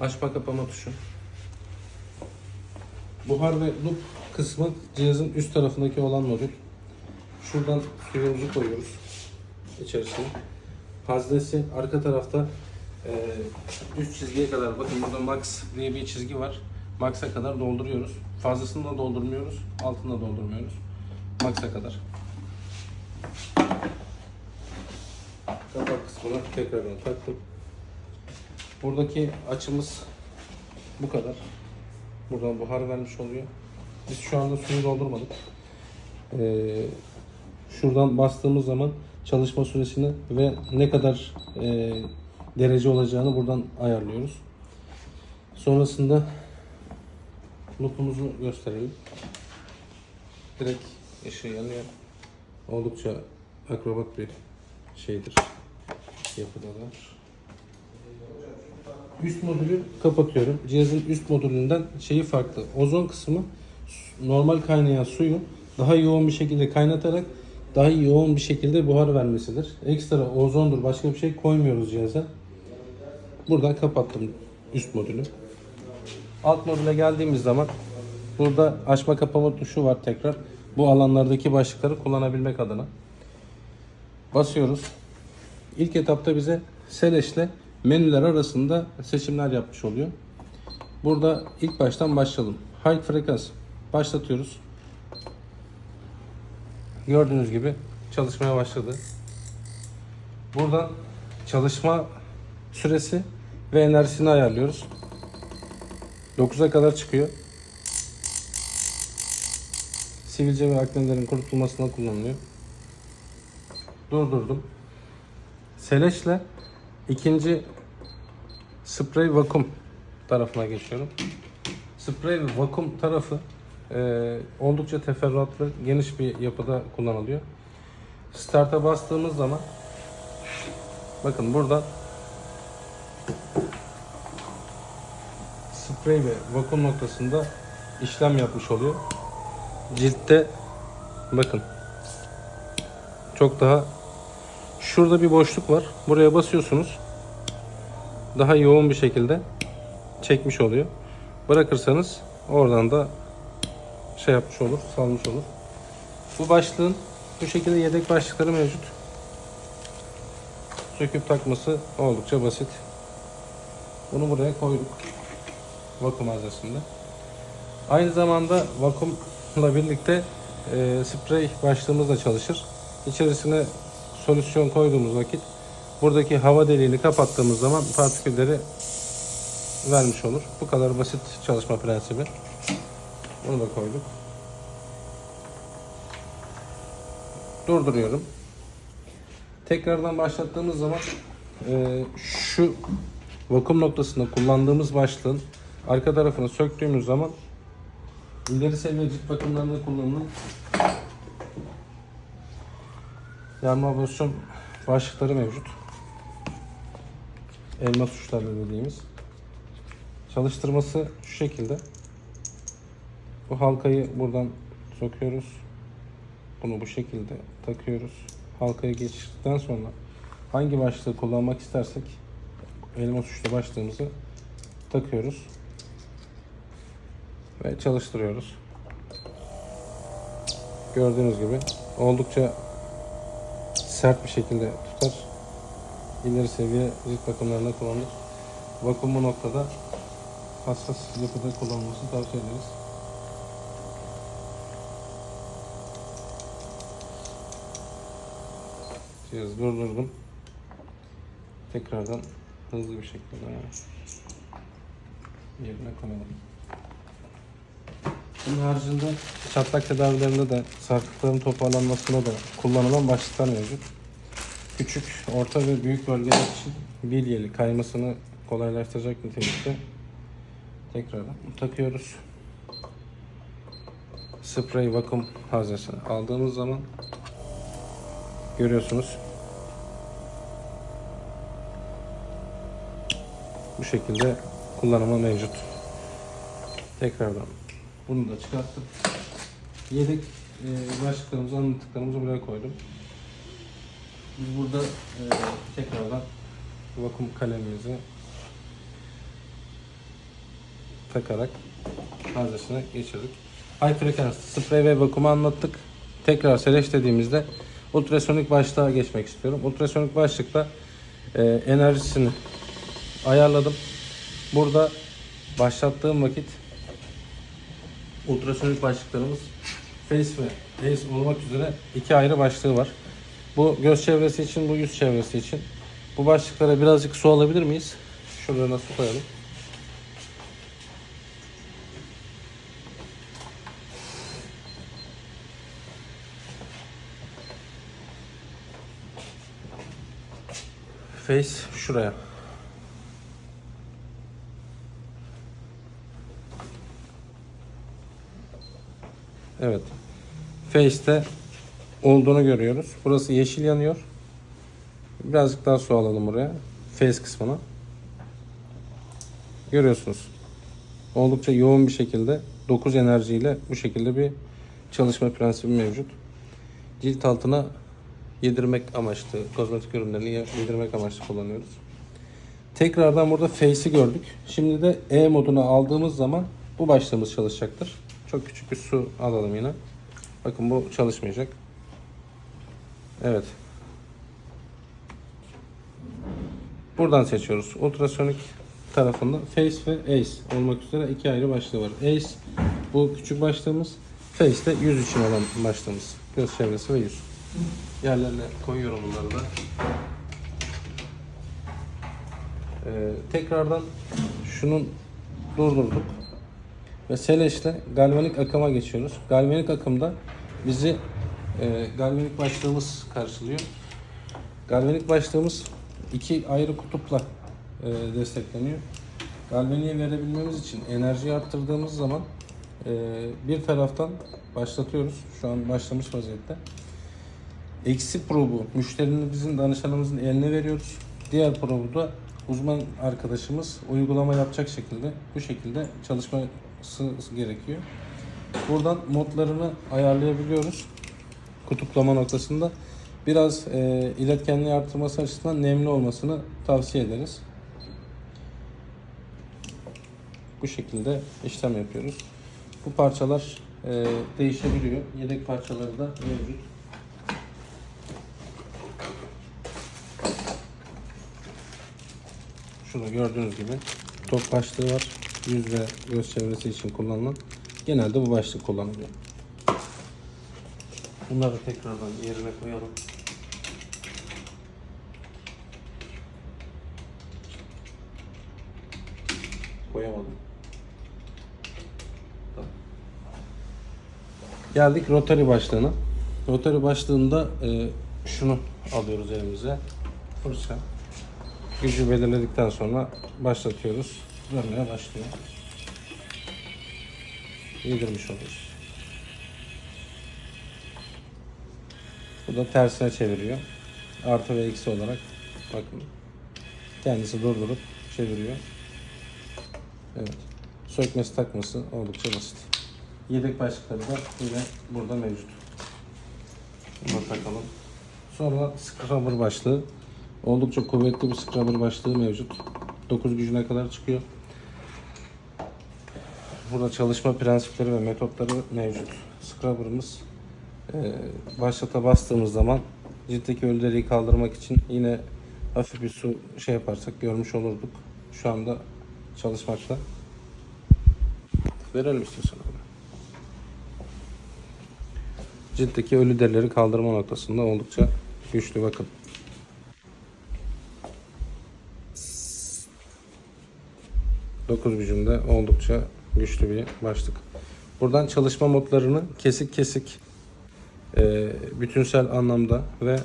Açma kapama tuşu. Buhar ve loop kısmı cihazın üst tarafındaki olan modül. Şuradan suyumuzu koyuyoruz içerisine. Haznesi arka tarafta e, üst çizgiye kadar bakın burada max diye bir çizgi var. Max'a kadar dolduruyoruz. Fazlasını da doldurmuyoruz, altını da doldurmuyoruz. Max'a kadar. Kapak kısmını tekrardan taktım. Buradaki açımız bu kadar. Buradan buhar vermiş oluyor. Biz şu anda suyu doldurmadık. Ee, şuradan bastığımız zaman çalışma süresini ve ne kadar e, derece olacağını buradan ayarlıyoruz. Sonrasında loop'umuzu gösterelim. Direkt ışığı yanıyor. Oldukça akrobat bir şeydir. Yapıdalar. Üst modülü kapatıyorum. Cihazın üst modülünden şeyi farklı. Ozon kısmı normal kaynayan suyu daha yoğun bir şekilde kaynatarak daha yoğun bir şekilde buhar vermesidir. Ekstra ozondur başka bir şey koymuyoruz cihaza. Buradan kapattım üst modülü. Alt modüle geldiğimiz zaman burada açma kapama tuşu var tekrar. Bu alanlardaki başlıkları kullanabilmek adına. Basıyoruz. İlk etapta bize Seleş'le menüler arasında seçimler yapmış oluyor. Burada ilk baştan başlayalım. High frekans başlatıyoruz. Gördüğünüz gibi çalışmaya başladı. Buradan çalışma süresi ve enerjisini ayarlıyoruz. 9'a kadar çıkıyor. Sivilce ve aknelerin kurutulmasına kullanılıyor. Durdurdum. Seleş'le ikinci sprey vakum tarafına geçiyorum. Sprey vakum tarafı e, oldukça teferruatlı, geniş bir yapıda kullanılıyor. Start'a bastığımız zaman bakın burada sprey ve vakum noktasında işlem yapmış oluyor. Ciltte bakın çok daha Şurada bir boşluk var. Buraya basıyorsunuz. Daha yoğun bir şekilde çekmiş oluyor. Bırakırsanız oradan da şey yapmış olur, salmış olur. Bu başlığın bu şekilde yedek başlıkları mevcut. Söküp takması oldukça basit. Bunu buraya koyduk. Vakum haznesinde. Aynı zamanda vakumla birlikte e, sprey başlığımız da çalışır. İçerisine solüsyon koyduğumuz vakit buradaki hava deliğini kapattığımız zaman partikülleri vermiş olur. Bu kadar basit çalışma prensibi. Bunu da koyduk. Durduruyorum. Tekrardan başlattığımız zaman e, şu vakum noktasında kullandığımız başlığın arka tarafını söktüğümüz zaman ileri seviye cilt bakımlarında kullanılan Yanma pozisyon başlıkları mevcut. Elma tuşları dediğimiz. Çalıştırması şu şekilde. Bu halkayı buradan sokuyoruz. Bunu bu şekilde takıyoruz. Halkayı geçtikten sonra hangi başlığı kullanmak istersek elma tuşlu başlığımızı takıyoruz. Ve çalıştırıyoruz. Gördüğünüz gibi oldukça sert bir şekilde tutar. İleri seviye cilt bakımlarında kullanılır. Vakum bu noktada hassas yapıda kullanılmasını tavsiye ederiz. Cihazı durdurdum. Tekrardan hızlı bir şekilde yerine koyalım. Bunun haricinde çatlak tedavilerinde de sarkıkların toparlanmasında da kullanılan başlıklar mevcut. Küçük, orta ve büyük bölgeler için bilyeli kaymasını kolaylaştıracak nitelikte tekrardan takıyoruz. Sprey vakum haznesini aldığımız zaman görüyorsunuz bu şekilde kullanıma mevcut. Tekrardan bunu da çıkarttım. Yedek e, başlıklarımızı, anlattıklarımızı buraya koydum. Biz burada e, tekrardan vakum kalemimizi takarak fazlasını geçirdik. High frekans sprey ve vakumu anlattık. Tekrar seleş dediğimizde ultrasonik başlığa geçmek istiyorum. Ultrasonik başlıkta e, enerjisini ayarladım. Burada başlattığım vakit ultrasonik başlıklarımız Face ve Ace olmak üzere iki ayrı başlığı var. Bu göz çevresi için, bu yüz çevresi için. Bu başlıklara birazcık su alabilir miyiz? Şuralarına su koyalım. Face şuraya. Evet. Face'te olduğunu görüyoruz. Burası yeşil yanıyor. Birazcık daha su alalım buraya. Face kısmına. Görüyorsunuz. Oldukça yoğun bir şekilde 9 enerjiyle bu şekilde bir çalışma prensibi mevcut. Cilt altına yedirmek amaçlı, kozmetik ürünlerini ye- yedirmek amaçlı kullanıyoruz. Tekrardan burada Face'i gördük. Şimdi de E moduna aldığımız zaman bu başlığımız çalışacaktır. Çok küçük bir su alalım yine. Bakın bu çalışmayacak. Evet. Buradan seçiyoruz. Ultrasonik tarafında Face ve Ace olmak üzere iki ayrı başlığı var. Ace bu küçük başlığımız. Face de yüz için olan başlığımız. Göz çevresi ve yüz. Yerlerine koyuyorum bunları da. Ee, tekrardan şunun durdurduk. Ve Seleş'te galvanik akıma geçiyoruz. Galvanik akımda bizi e, galvanik başlığımız karşılıyor. Galvanik başlığımız iki ayrı kutupla e, destekleniyor. Galvaniği verebilmemiz için enerjiyi arttırdığımız zaman e, bir taraftan başlatıyoruz. Şu an başlamış vaziyette. Eksi probu müşterinin bizim danışanımızın eline veriyoruz. Diğer probu da uzman arkadaşımız uygulama yapacak şekilde bu şekilde çalışması gerekiyor. Buradan modlarını ayarlayabiliyoruz. Kutuplama noktasında biraz e, iletkenliği artırması açısından nemli olmasını tavsiye ederiz. Bu şekilde işlem yapıyoruz. Bu parçalar e, değişebiliyor. Yedek parçaları da mevcut. Şurada gördüğünüz gibi top başlığı var. Yüz ve göz çevresi için kullanılan. Genelde bu başlık kullanılıyor. Bunları tekrardan yerine koyalım. Koyamadım. Geldik rotary başlığına. Rotary başlığında e, şunu alıyoruz elimize. Fırça. Gücü belirledikten sonra başlatıyoruz. Dönmeye başlıyor. Yedirmiş oluyoruz. Bu da tersine çeviriyor. Artı ve eksi olarak bakın. Kendisi durdurup çeviriyor. Evet. Sökmesi takması oldukça basit. Yedek başlıkları da yine burada mevcut. Bunu takalım. Sonra scrubber başlığı. Oldukça kuvvetli bir scrubber başlığı mevcut. 9 gücüne kadar çıkıyor. Burada çalışma prensipleri ve metotları mevcut. Scrubber'ımız e, başlata bastığımız zaman ciltteki ölü deriyi kaldırmak için yine hafif bir su şey yaparsak görmüş olurduk. Şu anda çalışmakta. Verelim istiyorsan. Ciltteki ölü derileri kaldırma noktasında oldukça güçlü bakın. Dokuz gücünde oldukça güçlü bir başlık. Buradan çalışma modlarını kesik kesik e, bütünsel anlamda ve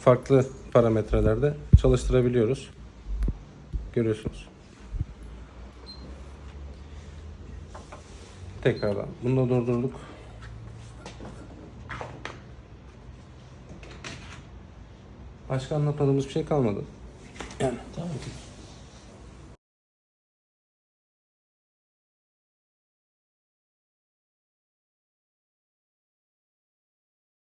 farklı parametrelerde çalıştırabiliyoruz. Görüyorsunuz. Tekrardan bunu da durdurduk. Başka anlatmadığımız bir şey kalmadı. Yani. Tamam.